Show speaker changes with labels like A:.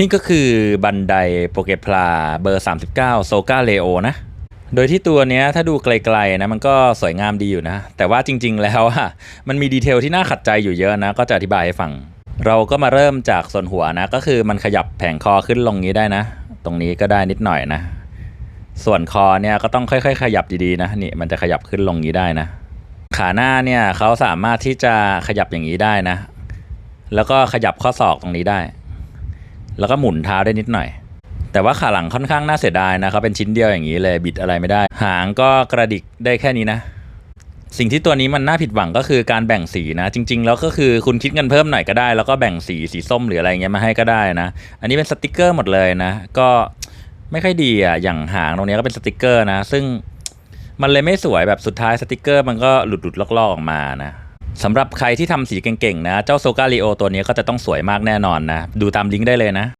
A: นี่ก็คือบันไดโปเกพลาเบอร์ 39 โซกาเลโอนะ โดยที่ตัวเนี้ยถ้าดูไกลๆนะมันก็สวยงามดีอยู่นะ แต่ว่าจริง ๆ แล้วอะมันมีดีเทลที่น่าขัดใจอยู่เยอะนะ ก็จะอธิบายให้ฟัง เราก็มาเริ่มจากส่วนหัวนะ ก็คือมันขยับแผงคอขึ้นลงนี้ได้นะ ตรงนี้ก็ได้นิดหน่อยนะ ส่วนคอเนี่ยก็ต้องค่อย ๆ ขยับดีๆนะนี่มันจะขยับขึ้นลงนี้ได้นะ ขาหน้าเนี่ยเขาสามารถที่จะขยับอย่างนี้ได้นะ แล้วก็ขยับข้อศอกตรงนี้ได้ แล้วก็หมุนเท้าได้นิดหน่อย แต่ว่าขาหลังค่อนข้างน่าเสียดายนะเขาเป็นชิ้นเดียวอย่างนี้เลยบิดอะไรไม่ได้ หางก็กระดิกได้แค่นี้นะ สิ่งที่ตัวนี้มันน่าผิดหวังก็คือการแบ่งสีนะ จริง ๆ แล้วก็คือคุณคิดเงินเพิ่มหน่อยก็ได้ แล้วก็แบ่งสีสีส้มหรืออะไรเงี้ยมาให้ก็ได้นะ อันนี้เป็นสติกเกอร์หมดเลยนะ ก็ไม่ค่อยดีอะอย่างหางตรงนี้ก็เป็นสติกเกอร์นะ ซึ่งมันเลยไม่สวยแบบสุดท้ายสติกเกอร์มันก็หลุดๆลอกๆออกมานะ สำหรับใครที่ทำสีเก่งๆนะ เจ้าโซกาลิโอตัวนี้ก็จะต้องสวยมากแน่นอนนะ ดูตามลิงก์ได้เลยนะ